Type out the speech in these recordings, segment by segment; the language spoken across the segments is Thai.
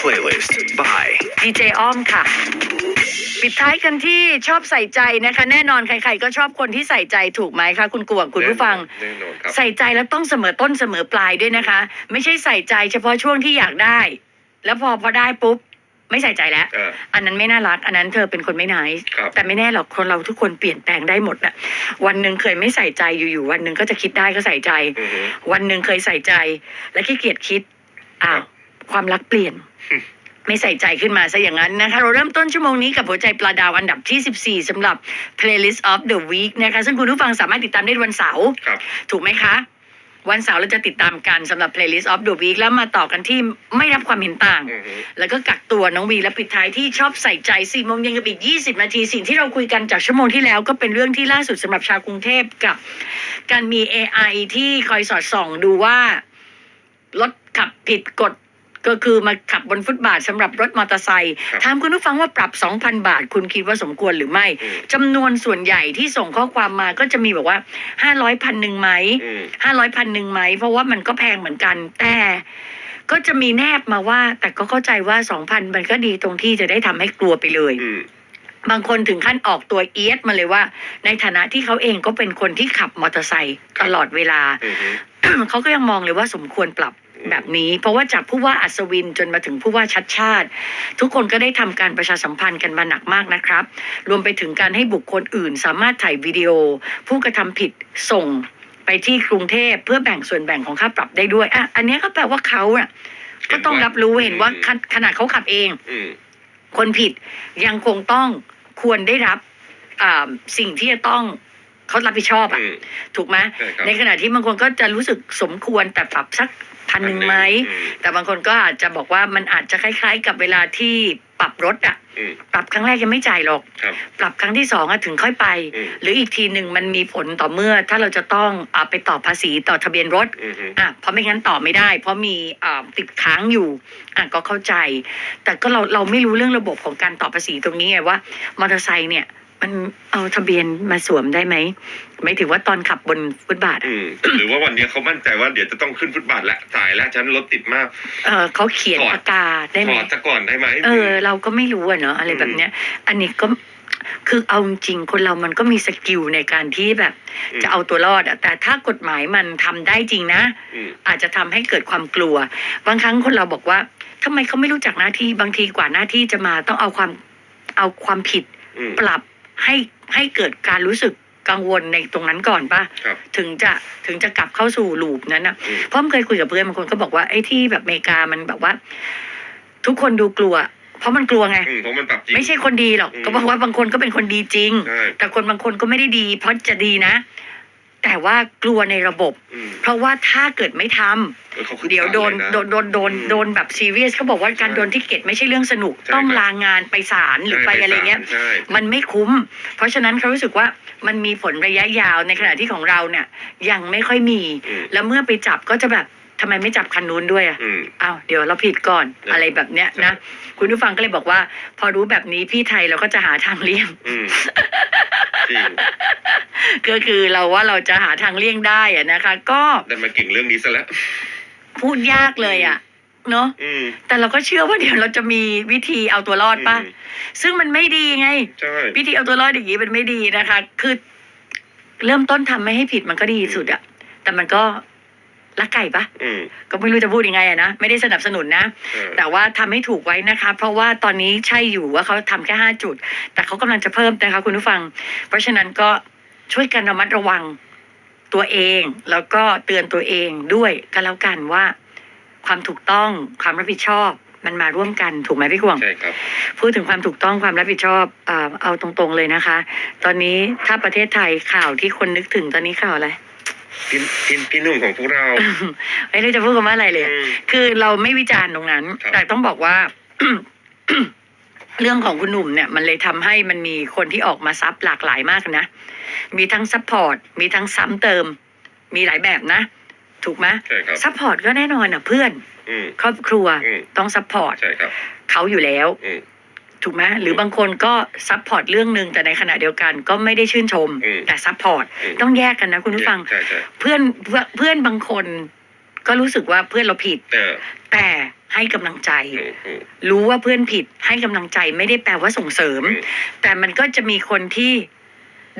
Playlist by ดีเจอ้อมค่ะ ปิดท้ายกันที่ชอบใส่ใจนะคะ แน่นอนใครๆก็ชอบคนที่ใส่ใจถูกไหมคะ คุณกวงคุณผู้ฟัง แน่นอนครับ ใส่ใจแล้วต้องเสมอต้นเสมอปลายด้วยนะคะ ไม่ใช่ใส่ใจเฉพาะช่วงที่อยากได้ แล้วพอพอได้ปุ๊บ ไม่ใส่ใจแล้ว เออ อันนั้นไม่น่ารัก อันนั้นเธอเป็นคนไม่นายครับ แต่ไม่แน่หรอกคนเราทุกคนเปลี่ยนแปลงได้หมดน่ะวันหนึ่งเคยไม่ใส่ใจอยู่ๆวันหนึ่งก็จะคิดได้ก็ใส่ใจ อือฮึ วันหนึ่งเคยใส่ใจ และขี้เกียจคิดอ้าวค วามรักเปลี่ยนอืมไม่ใส่ใจขึ้นมาซะอย่างนั้นนะคะ เราเริ่มต้นชั่วโมงนี้กับหัวใจปลาดาวอันดับที่ 14สำหรับ playlist of the week นะคะ ซึ่งคุณผู้ฟังสามารถติดตามได้วันเสาร์ครับถูกไหมคะวันเสาร์เราจะติดตามกันสำหรับ playlist of the week แล้วมาต่อกันที่ไม่รับความเห็นต่างอือฮึแล้วก็กักตัวน้องวีและปิดท้ายที่ชอบใส่ใจ4โมงเย็นกับอีก 20 นาที สิ่งที่เราคุยกันจากชั่วโมงที่แล้วก็เป็นเรื่องที่ล่าสุดสำหรับชาวกรุงเทพกับ การมี AI ที่คอยสอดส่องดูว่ารถขับผิดกฎ ก็คือมาขับบนฟุตบาทสำหรับรถมอเตอร์ไซค์ครับถามคุณผู้ฟังว่าปรับ 2,000 บาท คุณคิดว่าสมควรหรือไม่อืมจำนวนส่วนใหญ่ที่ส่งข้อความมาก็จะมีบอกว่า 500พันหนึ่งไหมอืมห้าร้อยพันหนึ่งไหม เพราะว่ามันก็แพงเหมือนกันแต่ก็จะมีแนบมาว่า แต่ก็เข้าใจว่าสองพันมันก็ดีตรงที่จะได้ทำให้กลัวไปเลยอืมบางคนถึงขั้นออกตัวเอียดมาเลยว่า ในฐานะที่เขาเองก็เป็นคนที่ขับมอเตอร์ไซค์ตลอดเวลาอือฮึเขาก็ยังมองเลยว่าสมควรปรับอืม แบบนี้ เพราะว่าจากผู้ว่าอัศวินจนมาถึงผู้ว่าชัดชาติ ทุกคนก็ได้ทำการประชาสัมพันธ์กันมาหนักมากนะครับ รวมไปถึงการให้บุคคลอื่น สามารถถ่ายวิดีโอ ผู้กระทำผิดส่งไปที่กรุงเทพเพื่อแบ่งส่วนแบ่งของค่าปรับได้ด้วยอะอันเนี้ยก็แปลว่าเขาอะก็ต้องรับรู้เห็นว่าขนขนาดเขาขับเองอืมคนผิดยังคงต้องควรได้รับอ่าสิ่งที่จะต้อง เขารับผิดชอบอะ อืมถูกไหมใช่ครับ ในขณะที่บางคนก็จะรู้สึกสมควรแต่ปรับสักพันหนึ่งไหม อืมแต่บางคนก็อาจจะบอกว่ามันอาจจะคล้าย ๆ กับเวลาที่ปรับรถอะ อืม ปรับครั้งแรกยังไม่จ่ายหรอก ครับปรับครั้งที่สองอะถึงค่อยไป อืม หรืออีกทีหนึ่งมันมีผลต่อเมื่อ ถ้าเราจะต้องอาไปต่อภาษีต่อทะเบียนรถ อือฮึอะเพราะไม่งั้นต่อไม่ได้ เพราะมีอ่าติดค้างอยู่อะก็เข้าใจ แต่ก็เราเราไม่รู้เรื่องระบบของการต่อภาษีตรงนี้ไงว่ามอเตอร์ไซค์เนี่ย มันเอาทะเบียนมาสวมได้ไหมไม่ถือว่าตอนขับบนฟุตบาทอะอืมหรือว่าวันเนี้ยเขามั่นใจว่าเดี๋ยวจะต้องขึ้นฟุตบาทแล้วสายแล้วฉันรถติดมาก เออเขาเขียนถอดประกาศได้ไหถมอดซะก่อนได้ไหม เออ เราก็ไม่รู้อะเนาะอะไรแบบเนี้ย อันนี้ก็คือเอาจริงๆคนเรามันก็มีสกิลในการที่แบบมจะเอาตัวรอดอะแต่ถ้ากฎหมายมันทำได้จริงนะอืมอาจจะทำให้เกิดความกลัว บางครั้งคนเราบอกว่าทำไมเขาไม่รู้จักหน้าที่บางทีกว่าหน้าที่จะมาต้องเอาความเอาความผิดอืมปรับ ให้ให้เกิดการรู้สึกกังวลในตรงนั้นก่อนป่ะครับถึงจะถึงจะกลับเข้าสู่ลูปนั้นนะอืม เพราะมันเคยคุยกับเพื่อนบางคนก็บอกว่าไอ้ที่แบบอเมริกามันแบบว่า ทุกคนดูกลัว เพราะมันกลัวไง อืมเพราะมันปรับจริง ไม่ใช่คนดีหรอกอืม ก็บอกว่าบางคนก็เป็นคนดีจริง ใช่ แต่คนบางคนก็ไม่ได้ดี เพราะจะดีนะ แต่ว่ากลัวในระบบ อืมเพราะว่าถ้าเกิดไม่ทำเออเขาขึ้นเดี๋ยวโดนศาลลยะ โดนโดนโดนอืมโดนแบบซีเรียสเขาบอกว่าการใช่โดนทิเก็ตไม่ใช่เรื่องสนุกใช่ต้องครับ ลางานไปศาลหรือไปอะไรเงี้ย ใช่ มันไม่คุ้ม เพราะฉะนั้นเขารู้สึกว่ามันมีผลระยะยาวในขณะที่ของเราเนี่ยยังไม่ค่อยมี อืม แล้วเมื่อไปจับก็จะแบบ ทำไมไม่จับคันนู้นด้วยอะ อืม อ้าวเดี๋ยวเราผิดก่อนใช่อะไรแบบเนี้ยนะคุณผู้ฟังก็เลยบอกว่า พอรู้แบบนี้พี่ไทยเราก็จะหาทางเลี่ยง อืมจริงก็คือเราว่าเราจะหาทางเลี่ยงได้อะนะคะ ก็ได้มาเก่งเรื่องนี้ซะแล้วพูดยากเลยอะเนาะอืมแต่เราก็เชื่อว่าเดี๋ยวเราจะมีวิธีเอาตัวรอดป่ะอืมซึ่งมันไม่ดีไง ใช่วิธีเอาตัวรอดอย่างนี้มันไม่ดีนะคะ คือ เริ่มต้นทำไม่ให้ผิดมันก็ดีสุดอะแต่มันก็ ลักไก่ปะอืม ก็ไม่รู้จะพูดยังไงอะนะไม่ได้สนับสนุนนะใช่แต่ว่าทำให้ถูกไว้นะคะ เพราะว่าตอนนี้ใช่อยู่ว่าเขาทำแค่ห้าจุด แต่เขากำลังจะเพิ่มนะคะคุณผู้ฟัง เพราะฉะนั้นก็ช่วยกันระมัดระวังตัวเอง แล้วก็เตือนตัวเองด้วยก็แล้วกันว่า ความถูกต้องความรับผิดชอบ มันมาร่วมกันถูกไหมพี่กวาง ใช่ครับ พูดถึงความถูกต้องความรับผิดชอบอ่าเอาตรงๆเลยนะคะ ตอนนี้ถ้าประเทศไทยข่าวที่คนนึกถึงตอนนี้ข่าวอะไร พี่พี่พี่หนุ่มของพวกเรา ไม่รู้จะพูดคำว่าอะไรเลย อืมคือเราไม่วิจารณ์ตรงนั้น ครับ แต่ต้องบอกว่า เรื่องของคุณหนุ่มเนี่ย มันเลยทำให้มันมีคนที่ออกมาซับหลากหลายมากนะ มีทั้งซัพพอร์ต มีทั้งซ้ำเติม มีหลายแบบนะ ถูกไหมใช่ครับซัพพอร์ตก็แน่นอนอะเพื่อน อืมครอบครัวอืมต้องซัพพอร์ตใช่ครับเขาอยู่แล้ว อืม ถูกไหมหรือบางคนก็ซัพพอร์ตเรื่องหนึ่งแต่ในขณะเดียวกันก็ไม่ได้ชื่นชม อืมแต่ซัพพอร์ตอืม ต้องแยกกันนะคุณผู้ฟัง ใช่ใช่เพื่อนเพื่อนเพื่อนบางคน ก็รู้สึกว่าเพื่อนเราผิด เออแต่ให้กำลังใจ อืมอืม รู้ว่าเพื่อนผิดให้กำลังใจไม่ได้แปลว่าส่งเสริม อืม แต่มันก็จะมีคนที่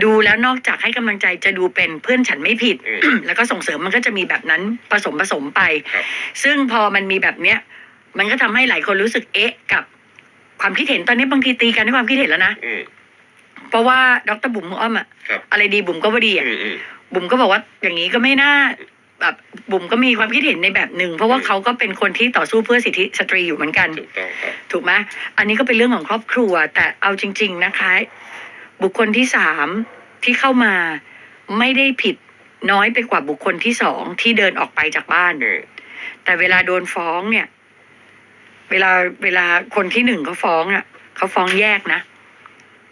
ดูแล้วนอกจากให้กำลังใจจะดูเป็นเพื่อนฉันไม่ผิด อืม แล้วก็ส่งเสริมมันก็จะมีแบบนั้นผสมผสมไป ครับ ซึ่งพอมันมีแบบเนี้ย มันก็ทำให้หลายคนรู้สึกเอ๊ะกับ ความคิดเห็นตอนนี้บางทีตีกันด้วยความคิดเห็นแล้วนะอืม เพราะว่าดรบุ๋มของอ้อมอะครับ อะไรดีบุ๋มก็ว่าดีอะอืมอืม บุ๋มก็บอกว่าอย่างนี้ก็ไม่น่าแบบบุ๋มก็มีความคิดเห็นในแบบหนึ่งเพราะว่าอืม เขาก็เป็นคนที่ต่อสู้เพื่อสิทธิสตรีอยู่เหมือนกัน ถูกต้องครับ ถูกไหมอันนี้ก็เป็นเรื่องของครอบครัว แต่เอาจริง ๆนะคะ บุคคลที่สามที่เข้ามาไม่ได้ผิดน้อยไปกว่าบุคคลที่สองที่เดินออกไปจากบ้าน อืมแต่เวลาโดนฟ้องเนี่ย เวลาเวลาคนที่หนึ่งเขาฟ้องอะเขาฟ้องแยกนะ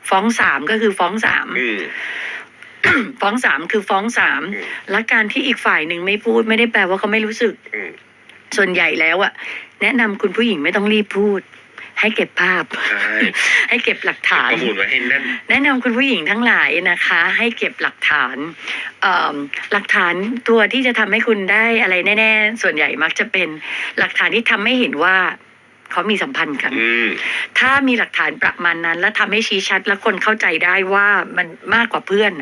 ฟ้องสามก็คือฟ้องสาม อืม ฟ้องสามคือฟ้องสามอืม และการที่อีกฝ่ายหนึ่งไม่พูด ไม่ได้แปลว่าเขาไม่รู้สึก อืมส่วนใหญ่แล้วอะแนะนำคุณผู้หญิงไม่ต้องรีบพูด ให้เก็บภาพ ใช่ให้เก็บหลักฐาน ข้อมูลไว้ให้แน่น แนะนำคุณผู้หญิงทั้งหลายนะคะ ให้เก็บหลักฐานเอิ่มหลักฐานตัวที่จะทำให้คุณได้อะไรแน่ ๆ ส่วนใหญ่มักจะเป็นหลักฐานที่ทำให้เห็นว่า เขามีสัมพันธ์กัน อืม ถ้ามีหลักฐานประมาณนั้น และทำให้ชี้ชัดและคนเข้าใจได้ว่ามันมากกว่าเพื่อน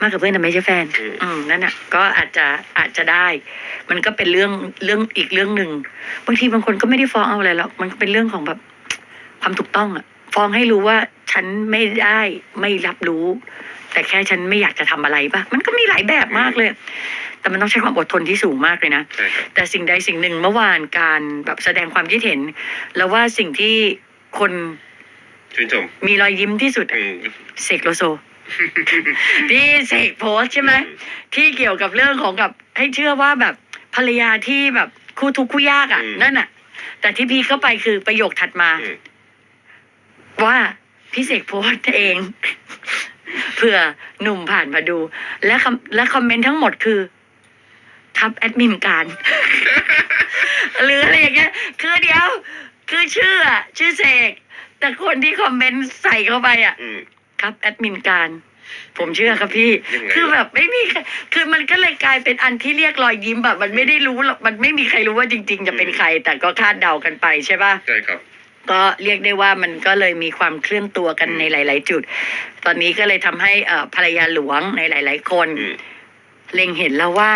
มากกว่าเพื่อนแต่ไม่ใช่แฟน อืม อืมนั่นน่ะ ก็อาจจะอาจจะได้ มันก็เป็นเรื่องเรื่องอีกเรื่องหนึ่งบางทีบางคนก็ไม่ได้ฟ้องเอาอะไรหรอกมันก็เป็นเรื่องของแบบ ความถูกต้องอะฟ้องให้รู้ว่าฉันไม่ได้ไม่รับรู้ แต่แค่ฉันไม่อยากจะทำอะไรปะมันก็มีหลายแบบมากเลย แต่มันต้องใช้ความอดทนที่สูงมากเลยนะ ใช่ครับ แต่สิ่งใดสิ่งหนึ่งเมื่อวานการแบบแสดงความคิดเห็น แล้วว่าสิ่งที่คนชื่นชมมีรอยยิ้มที่สุดอะอืมเสกโลโซ ที่เสกโพสต์ใช่ไหม ที่เกี่ยวกับเรื่องของกับให้เชื่อว่าแบบภรรยาที่แบบคู่ทุกข์คู่ยากอะอืมนั่นอะ แต่ที่พี่เข้าไปคือประโยคถัดมา อืมว่าพี่เสกโพสต์เอง เผื่อหนุ่มผ่านมาดู และคำและคอมเมนต์ทั้งหมดคือ ทับแอดมินการ หรืออะไรอย่างเงี้ย คือเดี๋ยว คือชื่ออะชื่อเสก แต่คนที่คอมเมนต์ใส่เข้าไปอะ อืม ครับแอดมินการ ผมเชื่อครับพี่ ยังไง คือแบบไม่มีใครคือมันก็เลยกลายเป็นอันที่เรียกรอยยิ้มแบบมันไม่ได้รู้หรอกมันไม่มีใครรู้ว่าจริง ๆ จะเป็นใคร แต่ก็คาดเดากันไปใช่ป่ะ ใช่ครับ ก็เรียกได้ว่ามันก็เลยมีความเคลื่อนตัวกันอืม ในหลาย ๆ จุด ตอนนี้ก็เลยทำให้เอ่อภรรยาหลวงในหลาย ๆ คน อืม เล็งเห็นแล้วว่า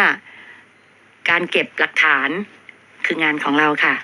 การเก็บหลักฐานคืองานของเราค่ะ